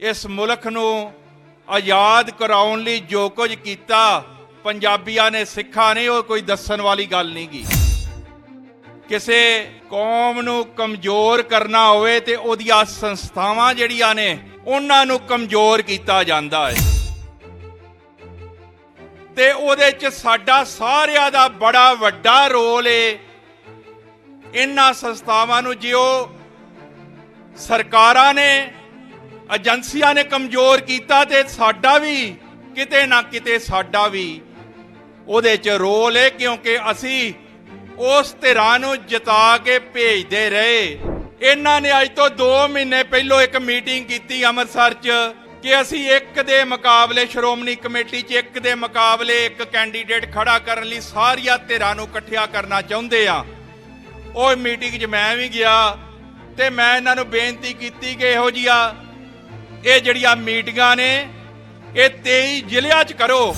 ਇਸ ਮੁਲਕ ਨੂੰ ਆਜ਼ਾਦ ਕਰਾਉਣ ਲਈ ਜੋ ਕੁਝ ਕੀਤਾ, ਪੰਜਾਬੀਆਂ ਨੇ ਸਿੱਖਾਂ ਨੇ, ਉਹ ਕੋਈ ਦੱਸਣ ਵਾਲੀ ਗੱਲ ਨਹੀਂ ਗੀ। ਕਿਸੇ ਕੌਮ ਨੂੰ ਕਮਜ਼ੋਰ ਕਰਨਾ ਹੋਵੇ ਤੇ ਉਹਦੀਆਂ ਸੰਸਥਾਵਾਂ ਜਿਹੜੀਆਂ ਨੇ, ਉਹਨਾਂ ਨੂੰ ਕਮਜ਼ੋਰ ਕੀਤਾ ਜਾਂਦਾ ਹੈ। ਤੇ ਉਹਦੇ ਚ ਸਾਡਾ ਸਾਰਿਆਂ ਦਾ ਬੜਾ ਵੱਡਾ ਰੋਲ ਏ। ਇਹਨਾਂ ਸੰਸਥਾਵਾਂ ਨੂੰ ਜਿਉ ਸਰਕਾਰਾਂ ਨੇ ਏਜੰਸੀਆਂ ਨੇ ਕਮਜ਼ੋਰ ਕੀਤਾ ਤੇ ਸਾਡਾ ਵੀ, ਕਿਤੇ ਨਾ ਕਿਤੇ ਸਾਡਾ ਵੀ। ਉਹਦੇ ਚ ਰੋਲ ਹੈ ਕਿਉਂਕਿ ਅਸੀਂ ਉਸ ਧਿਰਾਂ ਨੂੰ ਜਿਤਾ ਕੇ ਭੇਜਦੇ ਰਹੇ। ਇਹਨਾਂ ਨੇ ਅੱਜ ਤੋਂ 2 ਮਹੀਨੇ ਪਹਿਲਾਂ ਇੱਕ ਮੀਟਿੰਗ ਕੀਤੀ ਅੰਮ੍ਰਿਤਸਰ 'ਚ ਕਿ ਅਸੀਂ ਇੱਕ ਦੇ ਮੁਕਾਬਲੇ, ਸ਼੍ਰੋਮਣੀ ਕਮੇਟੀ 'ਚ ਇੱਕ ਦੇ ਮੁਕਾਬਲੇ ਇੱਕ ਕੈਂਡੀਡੇਟ ਖੜਾ ਕਰਨ ਲਈ ਸਾਰੀਆਂ ਧਿਰਾਂ ਨੂੰ ਇਕੱਠਿਆ ਕਰਨਾ ਚਾਹੁੰਦੇ ਆ। ਉਹ ਮੀਟਿੰਗ 'ਚ ਮੈਂ ਵੀ ਗਿਆ ਤੇ ਮੈਂ ਇਹਨਾਂ ਨੂੰ ਬੇਨਤੀ ਕੀਤੀ ਕਿ ਇਹੋ ਜੀਆਂ ਇਹ ਜਿਹੜੀਆਂ ਮੀਟਿੰਗਾਂ ਨੇ, ਇਹ 23 ਜ਼ਿਲ੍ਹਿਆਂ 'ਚ ਕਰੋ।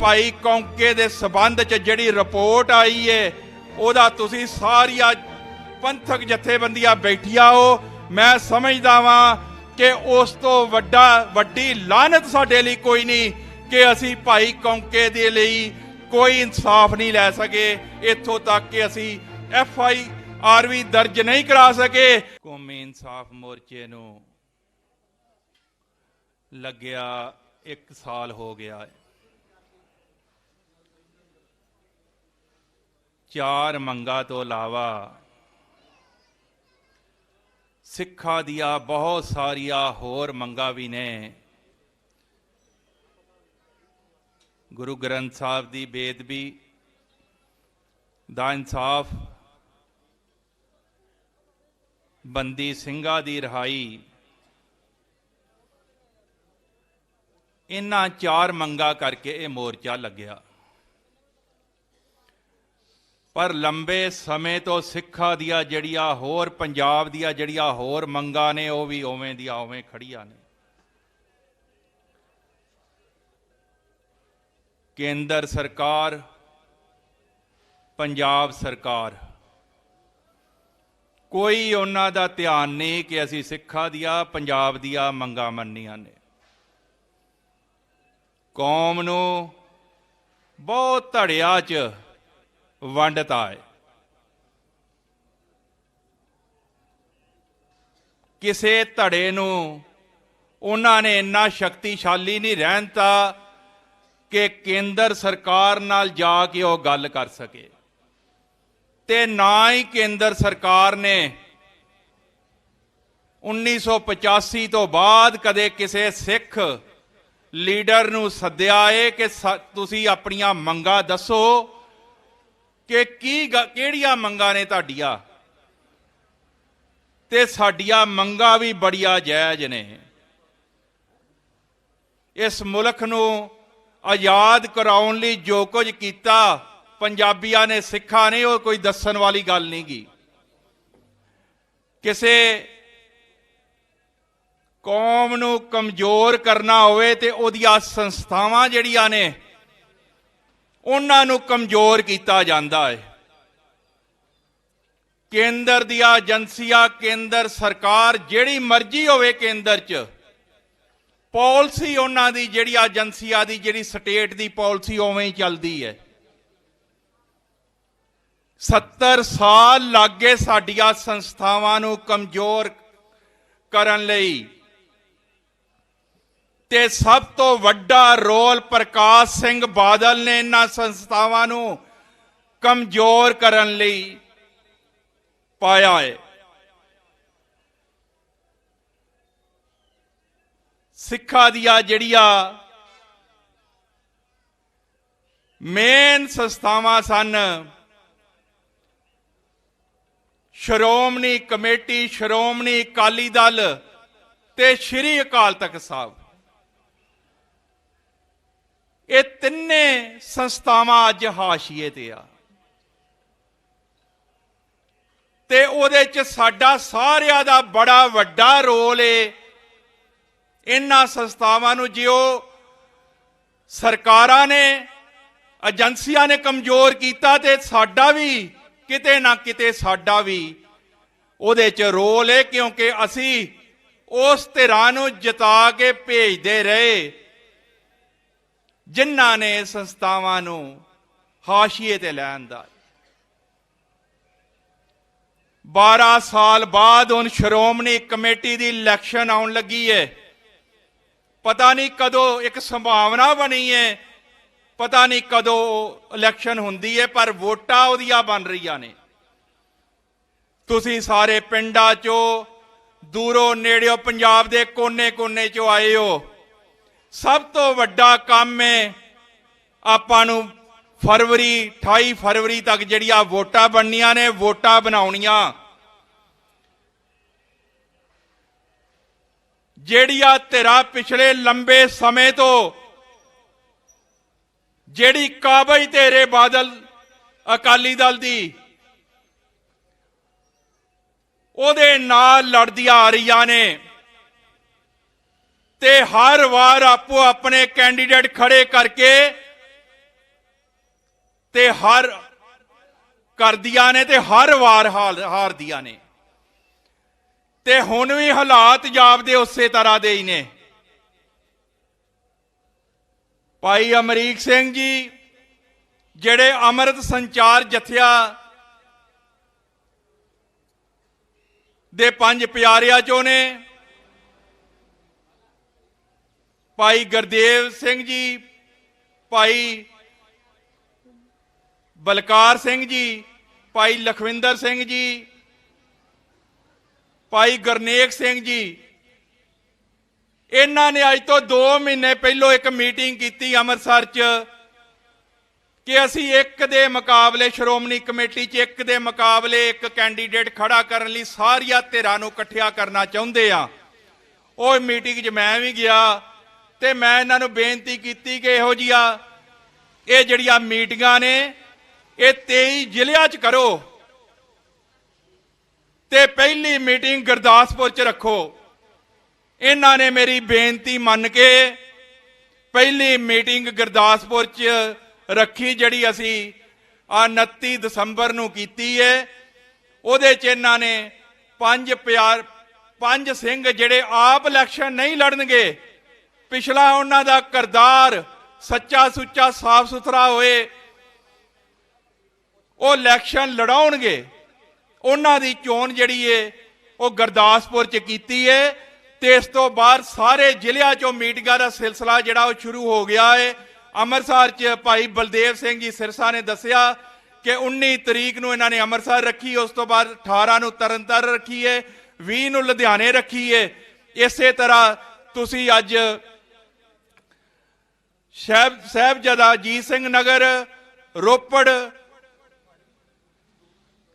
ਭਾਈ ਕੌਂਕੇ ਦੇ ਸਬੰਧ 'ਚ ਜਿਹੜੀ ਰਿਪੋਰਟ ਆਈ ਏ, ਉਹਦਾ ਤੁਸੀਂ ਸਾਰੀਆਂ ਪੰਥਕ ਜਥੇਬੰਦੀਆਂ ਬੈਠੀਆਂ ਹੋ। ਮੈਂ ਸਮਝਦਾ ਵਾਂ ਕਿ ਉਸ ਤੋਂ ਵੱਡਾ, ਵੱਡੀ ਲਾਨਤ ਸਾਡੇ ਲਈ ਕੋਈ ਨਹੀਂ ਕਿ ਅਸੀਂ ਭਾਈ ਕੌਂਕੇ ਦੇ ਲਈ ਕੋਈ ਇਨਸਾਫ ਨਹੀਂ ਲੈ ਸਕੇ। ਇੱਥੋਂ ਤੱਕ ਕਿ ਅਸੀਂ ਐਫ ਆਈ ਆਰ ਵੀ ਦਰਜ ਨਹੀਂ ਕਰਾ ਸਕੇ। ਇਨਸਾਫ ਮੋਰਚੇ ਨੂੰ ਲੱਗਿਆ 1 ਸਾਲ ਹੋ ਗਿਆ। ਹੈ ਚਾਰ ਮੰਗਾਂ ਤੋਂ ਇਲਾਵਾ ਸਿੱਖਾਂ ਦੀਆਂ ਬਹੁਤ ਸਾਰੀਆਂ ਹੋਰ ਮੰਗਾਂ ਵੀ ਨੇ। ਗੁਰੂ ਗ੍ਰੰਥ ਸਾਹਿਬ ਦੀ ਬੇਦਬੀ ਦਾ ਇਨਸਾਫ ਬੰਦੀ ਸਿੰਘਾਂ ਦੀ ਰਿਹਾਈ। ਇਹਨਾਂ ਚਾਰ ਮੰਗਾਂ ਕਰਕੇ ਇਹ ਮੋਰਚਾ ਲੱਗਿਆ। ਪਰ ਲੰਬੇ ਸਮੇਂ ਤੋਂ ਸਿੱਖਾਂ ਦੀਆਂ ਜਿਹੜੀਆਂ ਹੋਰ, ਪੰਜਾਬ ਦੀਆਂ ਜਿਹੜੀਆਂ ਹੋਰ ਮੰਗਾਂ ਨੇ, ਉਹ ਵੀ ਉਵੇਂ ਦੀਆਂ ਉਵੇਂ ਖੜੀਆਂ ਨੇ। ਕੇਂਦਰ ਸਰਕਾਰ, ਪੰਜਾਬ ਸਰਕਾਰ। ਕੋਈ ਉਹਨਾਂ ਦਾ ਧਿਆਨ ਨਹੀਂ ਕਿ ਅਸੀਂ ਸਿੱਖਾਂ ਦੀਆਂ ਪੰਜਾਬ ਦੀਆਂ ਮੰਗਾਂ ਮੰਨੀਆਂ ਨੇ। ਕੌਮ ਨੂੰ ਬਹੁਤ ਧੜਿਆ 'ਚ ਵੰਡਤਾ ਹੈ। ਕਿਸੇ ਧੜੇ ਨੂੰ ਉਹਨਾਂ ਨੇ ਇੰਨਾ ਸ਼ਕਤੀਸ਼ਾਲੀ ਨਹੀਂ ਰਹਿਣ ਰਹਿਣਤਾ ਕਿ ਕੇਂਦਰ ਸਰਕਾਰ ਨਾਲ ਜਾ ਕੇ ਉਹ ਗੱਲ ਕਰ ਸਕੇ। ਤੇ ਨਾ ਹੀ ਕੇਂਦਰ ਸਰਕਾਰ ਨੇ 1985 ਤੋਂ ਬਾਅਦ ਕਦੇ ਕਿਸੇ ਸਿੱਖ ਲੀਡਰ ਨੂੰ ਸੱਦਿਆ ਏ ਕਿ ਸ- ਤੁਸੀਂ ਆਪਣੀਆਂ ਮੰਗਾਂ ਦੱਸੋ ਕਿ ਕੀ ਗ- ਕਿਹੜੀਆਂ ਮੰਗਾਂ ਨੇ ਤੁਹਾਡੀਆਂ? ਤੇ ਸਾਡੀਆਂ ਮੰਗਾਂ ਵੀ ਬੜੀਆਂ ਜਾਇਜ਼ ਨੇ। ਇਸ ਮੁਲਕ ਨੂੰ ਆਜ਼ਾਦ ਕਰਾਉਣ ਲਈ ਜੋ ਕੁਝ ਕੀਤਾ ਪੰਜਾਬੀਆਂ ਨੇ ਸਿੱਖਾਂ ਨੇ ਉਹ ਕੋਈ ਦੱਸਣ ਵਾਲੀ ਗੱਲ ਨਹੀਂ ਗੀ। ਕਿਸੇ ਕੌਮ ਨੂੰ ਕਮਜ਼ੋਰ ਕਰਨਾ ਹੋਵੇ ਤੇ ਉਹਦੀਆਂ ਸੰਸਥਾਵਾਂ ਜਿਹੜੀਆਂ ਨੇ, ਉਹਨਾਂ ਨੂੰ ਕਮਜ਼ੋਰ ਕੀਤਾ ਜਾਂਦਾ ਹੈ ਕੇਂਦਰ ਦੀਆਂ ਏਜੰਸੀਆਂ, ਕੇਂਦਰ ਸਰਕਾਰ ਜਿਹੜੀ ਮਰਜ਼ੀ ਹੋਵੇ ਕੇਂਦਰ 'ਚ, ਪਾਲਿਸੀ ਉਹਨਾਂ ਦੀ, ਜਿਹੜੀ ਏਜੰਸੀਆਂ ਦੀ, ਜਿਹੜੀ ਸਟੇਟ ਦੀ ਪਾਲਿਸੀ ਉਵੇਂ ਹੀ ਚੱਲਦੀ ਹੈ 70 ਸਾਲ ਲੱਗੇ ਸਾਡੀਆਂ ਸੰਸਥਾਵਾਂ ਨੂੰ ਕਮਜ਼ੋਰ ਕਰਨ ਲਈ ਤੇ ਸਭ ਤੋਂ ਵੱਡਾ ਰੋਲ ਪ੍ਰਕਾਸ਼ ਸਿੰਘ ਬਾਦਲ ਨੇ ਇਹਨਾਂ ਸੰਸਥਾਵਾਂ ਨੂੰ ਕਮਜ਼ੋਰ ਕਰਨ ਲਈ ਪਾਇਆ ਹੈ। ਸਿੱਖਾਂ ਦੀਆਂ ਜਿਹੜੀਆਂ ਮੇਨ ਸੰਸਥਾਵਾਂ ਸਨ ਸ਼੍ਰੋਮਣੀ ਕਮੇਟੀ, ਸ਼੍ਰੋਮਣੀ ਅਕਾਲੀ ਦਲ ਤੇ ਸ਼੍ਰੀ ਅਕਾਲ ਤਖਤ ਸਾਹਿਬ। ਇਹ ਤਿੰਨੇ ਸੰਸਥਾਵਾਂ ਅੱਜ ਹਾਸ਼ੀਏ ਤੇ ਆ। ਤੇ ਉਹਦੇ ਚ ਸਾਡਾ ਸਾਰਿਆਂ ਦਾ ਬੜਾ ਵੱਡਾ ਰੋਲ ਏ। ਇਹਨਾਂ ਸੰਸਥਾਵਾਂ ਨੂੰ ਜਿਉ ਸਰਕਾਰਾਂ ਨੇ, ਏਜੰਸੀਆਂ ਨੇ ਕਮਜ਼ੋਰ ਕੀਤਾ ਤੇ ਸਾਡਾ ਵੀ ਕਿਤੇ ਨਾ ਕਿਤੇ ਸਾਡਾ ਵੀ ਉਹਦੇ ਚ ਰੋਲ ਹੈ ਕਿਉਂਕਿ ਅਸੀਂ ਉਸ ਧਿਰਾਂ ਨੂੰ ਜਿਤਾ ਕੇ ਭੇਜਦੇ ਰਹੇ। ਜਿਨ੍ਹਾਂ ਨੇ ਸੰਸਥਾਵਾਂ ਨੂੰ ਹਾਸ਼ੀਏ ਤੇ ਲੈਣ ਦਾ। 12 ਸਾਲ ਬਾਅਦ ਹੁਣ ਸ਼੍ਰੋਮਣੀ ਕਮੇਟੀ ਦੀ ਇਲੈਕਸ਼ਨ ਆਉਣ ਲੱਗੀ ਹੈ ਪਤਾ ਨਹੀਂ ਕਦੋਂ ਇੱਕ ਸੰਭਾਵਨਾ ਬਣੀ ਹੈ ਪਤਾ ਨਹੀਂ ਕਦੋਂ ਇਲੈਕਸ਼ਨ ਹੁੰਦੀ ਹੈ ਪਰ ਵੋਟਾਂ ਉਹਦੀਆਂ ਬਣ ਰਹੀਆਂ ਨੇ। ਤੁਸੀਂ ਸਾਰੇ ਪਿੰਡਾਂ ਚੋਂ, ਦੂਰੋਂ ਨੇੜਿਓਂ ਪੰਜਾਬ ਦੇ ਕੋਨੇ-ਕੋਨੇ ਚੋਂ ਆਏ ਹੋ। ਸਭ ਤੋਂ ਵੱਡਾ ਕੰਮ ਹੈ ਆਪਾਂ ਨੂੰ ਫਰਵਰੀ 28 ਫਰਵਰੀ ਤੱਕ ਜਿਹੜੀਆਂ ਵੋਟਾਂ ਬਣਨੀਆਂ ਨੇ, ਵੋਟਾਂ ਬਣਾਉਣੀਆਂ। ਜਿਹੜੀਆਂ ਧਿਰਾਂ ਪਿਛਲੇ ਲੰਬੇ ਸਮੇਂ ਤੋਂ ਜਿਹੜੀ ਕਾਬਜ ਤੇਰੇ ਬਾਦਲ ਅਕਾਲੀ ਦਲ ਦੀ, ਉਹਦੇ ਨਾਲ ਲੜਦੀਆਂ ਆ ਰਹੀਆਂ ਨੇ ਤੇ ਹਰ ਵਾਰ ਆਪੋ ਆਪਣੇ ਕੈਂਡੀਡੇਟ ਖੜੇ ਕਰਕੇ ਤੇ ਹਰ ਕਰਦੀਆਂ ਨੇ ਤੇ ਹਰ ਵਾਰ ਹਾਰ ਹਾਰਦੀਆਂ ਨੇ। ਤੇ ਹੁਣ ਵੀ ਹਾਲਾਤ ਜਾਪਦੇ ਉਸੇ ਤਰ੍ਹਾਂ ਦੇ ਹੀ ਨੇ। ਭਾਈ ਅਮਰੀਕ ਸਿੰਘ ਜੀ, ਜਿਹੜੇ ਅੰਮ੍ਰਿਤ ਸੰਚਾਰ ਜਥਿਆ ਦੇ ਪੰਜ ਪਿਆਰਿਆਂ ਚੋਂ ਨੇ, ਭਾਈ ਗੁਰਦੇਵ ਸਿੰਘ ਜੀ, ਭਾਈ ਬਲਕਾਰ ਸਿੰਘ ਜੀ, ਭਾਈ ਲਖਵਿੰਦਰ ਸਿੰਘ ਜੀ, ਭਾਈ ਗੁਰਨੇਕ ਸਿੰਘ ਜੀ ਇਹਨਾਂ ਨੇ ਅੱਜ ਤੋਂ 2 ਮਹੀਨੇ ਪਹਿਲਾਂ ਇੱਕ ਮੀਟਿੰਗ ਕੀਤੀ ਅੰਮ੍ਰਿਤਸਰ 'ਚ ਕਿ ਅਸੀਂ ਇੱਕ ਦੇ ਮੁਕਾਬਲੇ ਸ਼੍ਰੋਮਣੀ ਕਮੇਟੀ 'ਚ, ਇੱਕ ਦੇ ਮੁਕਾਬਲੇ ਇੱਕ ਕੈਂਡੀਡੇਟ ਖੜਾ ਕਰਨ ਲਈ ਸਾਰੀਆਂ ਧਿਰਾਂ ਨੂੰ ਇਕੱਠਿਆ ਕਰਨਾ ਚਾਹੁੰਦੇ ਆ। ਉਹ ਮੀਟਿੰਗ 'ਚ ਮੈਂ ਵੀ ਗਿਆ ਤੇ ਮੈਂ ਇਹਨਾਂ ਨੂੰ ਬੇਨਤੀ ਕੀਤੀ ਕਿ ਇਹੋ ਜੀਆਂ ਇਹ ਜਿਹੜੀਆਂ ਮੀਟਿੰਗਾਂ ਨੇ, ਇਹ 23 ਜ਼ਿਲ੍ਹਿਆਂ 'ਚ ਕਰੋ ਤੇ ਪਹਿਲੀ ਮੀਟਿੰਗ ਗੁਰਦਾਸਪੁਰ 'ਚ ਰੱਖੋ। ਇਹਨਾਂ ਨੇ ਮੇਰੀ ਬੇਨਤੀ ਮੰਨ ਕੇ ਪਹਿਲੀ ਮੀਟਿੰਗ ਗੁਰਦਾਸਪੁਰ 'ਚ ਰੱਖੀ, ਜਿਹੜੀ ਅਸੀਂ ਆ 29 ਦਸੰਬਰ ਨੂੰ ਕੀਤੀ ਹੈ ਉਹਦੇ 'ਚ ਇਹਨਾਂ ਨੇ ਪੰਜ ਪਿਆਰ, ਪੰਜ ਸਿੰਘ ਜਿਹੜੇ ਆਪ ਇਲੈਕਸ਼ਨ ਨਹੀਂ ਲੜਨਗੇ, ਪਿਛਲਾ ਉਹਨਾਂ ਦਾ ਕਰਦਾਰ ਸੱਚਾ ਸੁੱਚਾ, ਸਾਫ਼ ਸੁਥਰਾ ਹੋਏ, ਉਹ ਇਲੈਕਸ਼ਨ ਲੜਾਉਣਗੇ। ਉਹਨਾਂ ਦੀ ਚੋਣ ਜਿਹੜੀ ਏ, ਉਹ ਗੁਰਦਾਸਪੁਰ ਚ ਕੀਤੀ ਏ। ਤੇ ਇਸ ਤੋਂ ਬਾਅਦ ਸਾਰੇ ਜ਼ਿਲ੍ਹਿਆਂ ਚੋਂ ਮੀਟਿੰਗਾਂ ਦਾ ਸਿਲਸਿਲਾ ਜਿਹੜਾ ਉਹ ਸ਼ੁਰੂ ਹੋ ਗਿਆ ਹੈ ਅੰਮ੍ਰਿਤਸਰ ਚ ਭਾਈ ਬਲਦੇਵ ਸਿੰਘ ਜੀ ਸਿਰਸਾ ਨੇ ਦੱਸਿਆ ਕਿ 19 ਤਰੀਕ ਨੂੰ ਇਹਨਾਂ ਨੇ ਅੰਮ੍ਰਿਤਸਰ ਰੱਖੀ, ਉਸ ਤੋਂ ਬਾਅਦ 18 ਨੂੰ ਤਰਨਤਾਰਨ ਰੱਖੀ ਹੈ 20 ਨੂੰ ਲੁਧਿਆਣੇ ਰੱਖੀ ਹੈ ਇਸੇ ਤਰ੍ਹਾਂ ਤੁਸੀਂ ਅੱਜ ਸਾਹਿਬ, ਸਾਹਿਬਜ਼ਾਦਾ ਅਜੀਤ ਸਿੰਘ ਨਗਰ, ਰੋਪੜ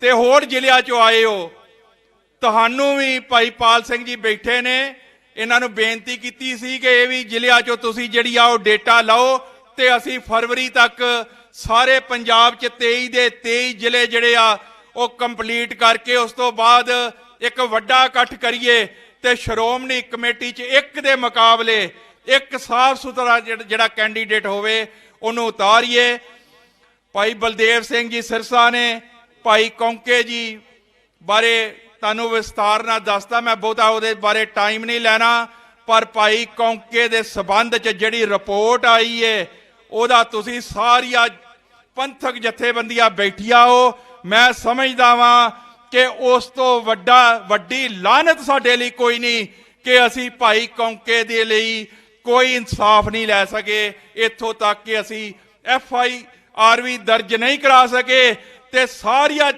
ਤੇ ਹੋਰ ਜ਼ਿਲ੍ਹਿਆਂ ਚੋਂ ਆਏ ਹੋ। ਤੁਹਾਨੂੰ ਵੀ ਭਾਈ ਪਾਲ ਸਿੰਘ ਜੀ ਬੈਠੇ ਨੇ। ਇਹਨਾਂ ਨੂੰ ਬੇਨਤੀ ਕੀਤੀ ਸੀ ਕਿ ਇਹ ਵੀ ਜ਼ਿਲ੍ਹਿਆਂ ਚੋਂ ਤੁਸੀਂ ਜਿਹੜੀ ਆ ਉਹ ਡੇਟਾ ਲਓ ਤੇ ਅਸੀਂ ਫਰਵਰੀ ਤੱਕ ਸਾਰੇ ਪੰਜਾਬ 'ਚ 23 ਦੇ 23 ਜ਼ਿਲ੍ਹੇ ਜਿਹੜੇ ਆ ਉਹ ਕੰਪਲੀਟ ਕਰਕੇ ਉਸ ਤੋਂ ਬਾਅਦ ਇੱਕ ਵੱਡਾ ਇਕੱਠ ਕਰੀਏ ਤੇ ਸ਼੍ਰੋਮਣੀ ਕਮੇਟੀ 'ਚ ਇੱਕ ਦੇ ਮੁਕਾਬਲੇ ਇੱਕ ਸਾਫ਼ ਸੁਥਰਾ ਜਿਹੜਾ ਜਿਹੜਾ ਕੈਂਡੀਡੇਟ ਹੋਵੇ ਉਹਨੂੰ ਉਤਾਰੀਏ। ਭਾਈ ਬਲਦੇਵ ਸਿੰਘ ਜੀ ਸਿਰਸਾ ਨੇ, ਭਾਈ ਕੌਂਕੇ ਜੀ ਬਾਰੇ ਤੁਹਾਨੂੰ ਵਿਸਤਾਰ ਨਾਲ ਦੱਸਦਾ, ਮੈਂ ਬਹੁਤਾ ਉਹਦੇ ਬਾਰੇ ਟਾਈਮ ਨਹੀਂ ਲੈਣਾ, ਪਰ ਭਾਈ ਕੌਂਕੇ ਦੇ ਸਬੰਧ 'ਚ ਜਿਹੜੀ ਰਿਪੋਰਟ ਆਈ ਏ, ਉਹਦਾ ਤੁਸੀਂ ਸਾਰੀਆਂ ਪੰਥਕ ਜਥੇਬੰਦੀਆਂ ਬੈਠੀਆਂ ਹੋ। ਮੈਂ ਸਮਝਦਾ ਵਾਂ ਕਿ ਉਸ ਤੋਂ ਵੱਡਾ, ਵੱਡੀ ਲਾਨਤ ਸਾਡੇ ਲਈ ਕੋਈ ਨਹੀਂ ਕਿ ਅਸੀਂ ਭਾਈ ਕੌਂਕੇ ਦੇ ਲਈ ਕੋਈ ਇਨਸਾਫ ਨਹੀਂ ਲੈ ਸਕੇ। ਇੱਥੋਂ ਤੱਕ ਕਿ ਅਸੀਂ ਐਫ ਆਈ ਆਰ ਵੀ ਦਰਜ ਨਹੀਂ ਕਰਾ ਸਕੇ ਤੇ ਸਾਰੀਆਂ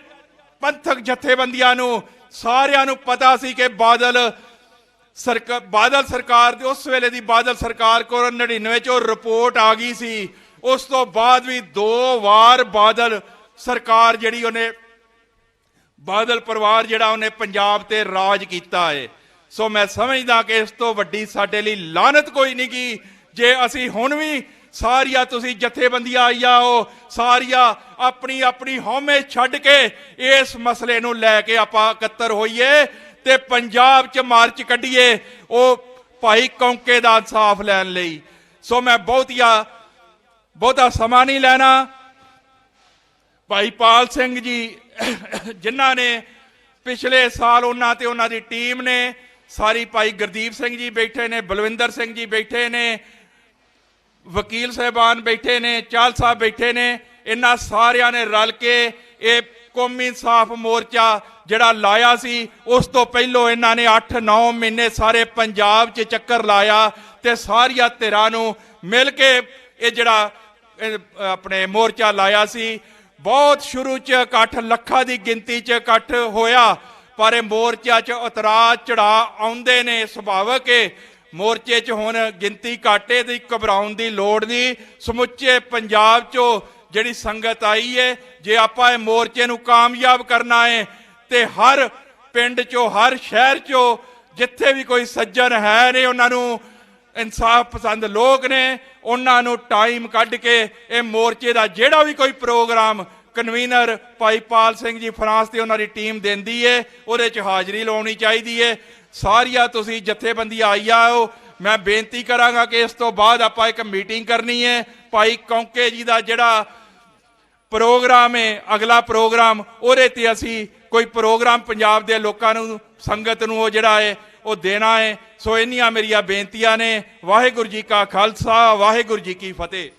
ਪੰਥਕ ਜਥੇਬੰਦੀਆਂ ਨੂੰ ਸਾਰਿਆਂ ਨੂੰ ਪਤਾ ਸੀ ਕਿ ਬਾਦਲ ਸਰਕਾਰ ਬਾਦਲ ਸਰਕਾਰ ਦੇ, ਉਸ ਵੇਲੇ ਦੀ ਬਾਦਲ ਸਰਕਾਰ ਕੋਲ 99 ਚੋਂ ਰਿਪੋਰਟ ਆ ਗਈ ਸੀ। ਉਸ ਤੋਂ ਬਾਅਦ ਵੀ ਦੋ ਵਾਰ ਬਾਦਲ ਸਰਕਾਰ ਜਿਹੜੀ ਉਹਨੇ, ਬਾਦਲ ਪਰਿਵਾਰ ਜਿਹੜਾ ਉਹਨੇ ਪੰਜਾਬ ਤੇ ਰਾਜ ਕੀਤਾ ਏ। ਸੋ ਮੈਂ ਸਮਝਦਾ ਕਿ ਇਸ ਤੋਂ ਵੱਡੀ ਸਾਡੇ ਲਈ ਲਾਨਤ ਕੋਈ ਨਹੀਂ ਕੀ ਜੇ ਅਸੀਂ ਹੁਣ ਵੀ ਸਾਰੀਆਂ ਤੁਸੀਂ ਜਥੇਬੰਦੀਆਂ ਆਈ ਆਓ ਸਾਰੀਆਂ ਆਪਣੀ ਆਪਣੀ ਹਉਮੈ ਛੱਡ ਕੇ ਇਸ ਮਸਲੇ ਨੂੰ ਲੈ ਕੇ ਆਪਾਂ ਇਕੱਤਰ ਹੋਈਏ ਤੇ ਪੰਜਾਬ 'ਚ ਮਾਰਚ ਕੱਢੀਏ ਉਹ ਭਾਈ ਕੌਂਕੇ ਦਾ ਇਨਸਾਫ ਲੈਣ ਲਈ। ਸੋ ਮੈਂ ਬਹੁਤੀਆ, ਬਹੁਤਾ ਸਮਾਂ ਨਹੀਂ ਲੈਣਾ। ਭਾਈ ਪਾਲ ਸਿੰਘ ਜੀ, ਜਿਨ੍ਹਾਂ ਨੇ ਪਿਛਲੇ ਸਾਲ ਉਹਨਾਂ ਤੇ ਉਹਨਾਂ ਦੀ ਟੀਮ ਨੇ, ਸਾਰੀ ਭਾਈ ਗੁਰਦੀਪ ਸਿੰਘ ਜੀ ਬੈਠੇ ਨੇ, ਬਲਵਿੰਦਰ ਸਿੰਘ ਜੀ ਬੈਠੇ ਨੇ ਵਕੀਲ ਸਾਹਿਬਾਨ ਬੈਠੇ ਨੇ, ਚਾਲ ਸਾਹਿਬ ਬੈਠੇ ਨੇ, ਇਹਨਾਂ ਸਾਰਿਆਂ ਨੇ ਰਲ ਕੇ ਇਹ ਕੌਮੀ ਇਨਸਾਫ ਮੋਰਚਾ ਜਿਹੜਾ ਲਾਇਆ ਸੀ, ਉਸ ਤੋਂ ਪਹਿਲਾਂ ਇਹਨਾਂ ਨੇ 8-9 ਮਹੀਨੇ ਸਾਰੇ ਪੰਜਾਬ 'ਚ ਚੱਕਰ ਲਾਇਆ ਤੇ ਸਾਰੀਆਂ ਧਿਰਾਂ ਨੂੰ ਮਿਲ ਕੇ ਇਹ ਜਿਹੜਾ ਆਪਣੇ ਮੋਰਚਾ ਲਾਇਆ ਸੀ। ਬਹੁਤ ਸ਼ੁਰੂ 'ਚ ਇਕੱਠ ਲੱਖਾਂ ਦੀ ਗਿਣਤੀ 'ਚ ਇਕੱਠ ਹੋਇਆ, ਪਰ ਇਹ ਮੋਰਚਾ 'ਚ ਉਤਰਾਅ ਚੜਾ ਆਉਂਦੇ ਨੇ, ਸੁਭਾਵਕ ਹੈ ਮੋਰਚੇ 'ਚ ਹੁਣ ਗਿਣਤੀ ਘਾਟੇ ਦੀ, ਘਬਰਾਉਣ ਦੀ ਲੋੜ ਨਹੀਂ। ਸਮੁੱਚੇ ਪੰਜਾਬ 'ਚੋਂ ਜਿਹੜੀ ਸੰਗਤ ਆਈ ਹੈ ਜੇ ਆਪਾਂ ਇਹ ਮੋਰਚੇ ਨੂੰ ਕਾਮਯਾਬ ਕਰਨਾ ਹੈ ਤੇ ਹਰ ਪਿੰਡ 'ਚੋਂ, ਹਰ ਸ਼ਹਿਰ 'ਚੋਂ ਜਿੱਥੇ ਵੀ ਕੋਈ ਸੱਜਣ ਹੈ ਨੇ, ਉਹਨਾਂ ਨੂੰ ਇਨਸਾਫ ਪਸੰਦ ਲੋਕ ਨੇ, ਉਹਨਾਂ ਨੂੰ ਟਾਈਮ ਕੱਢ ਕੇ ਇਹ ਮੋਰਚੇ ਦਾ ਜਿਹੜਾ ਵੀ ਕੋਈ ਪ੍ਰੋਗਰਾਮ ਕਨਵੀਨਰ ਭਾਈ ਪਾਲ ਸਿੰਘ ਜੀ ਫਰਾਂਸ ਤੇ ਉਹਨਾਂ ਦੀ ਟੀਮ ਦਿੰਦੀ ਏ, ਉਹਦੇ 'ਚ ਹਾਜ਼ਰੀ ਲਾਉਣੀ ਚਾਹੀਦੀ ਏ। ਸਾਰੀਆਂ ਤੁਸੀਂ ਜਥੇਬੰਦੀਆਂ ਆਈ ਆਓ। ਮੈਂ ਬੇਨਤੀ ਕਰਾਂਗਾ ਕਿ ਇਸ ਤੋਂ ਬਾਅਦ ਆਪਾਂ ਇੱਕ ਮੀਟਿੰਗ ਕਰਨੀ ਹੈ। ਭਾਈ ਕੌਂਕੇ ਜੀ ਦਾ ਜਿਹੜਾ ਪ੍ਰੋਗਰਾਮ ਹੈ, ਅਗਲਾ ਪ੍ਰੋਗਰਾਮ, ਉਹਦੇ ਤੇ ਅਸੀਂ ਕੋਈ ਪ੍ਰੋਗਰਾਮ ਪੰਜਾਬ ਦੇ ਲੋਕਾਂ ਨੂੰ, ਸੰਗਤ ਨੂੰ ਉਹ ਜਿਹੜਾ ਹੈ, ਉਹ ਦੇਣਾ ਹੈ। ਸੋ ਇੰਨੀਆਂ ਮੇਰੀਆਂ ਬੇਨਤੀਆਂ ਨੇ। ਵਾਹਿਗੁਰੂ ਜੀ ਕਾ ਖਾਲਸਾ, ਵਾਹਿਗੁਰੂ ਜੀ ਕੀ ਫਤਿਹ।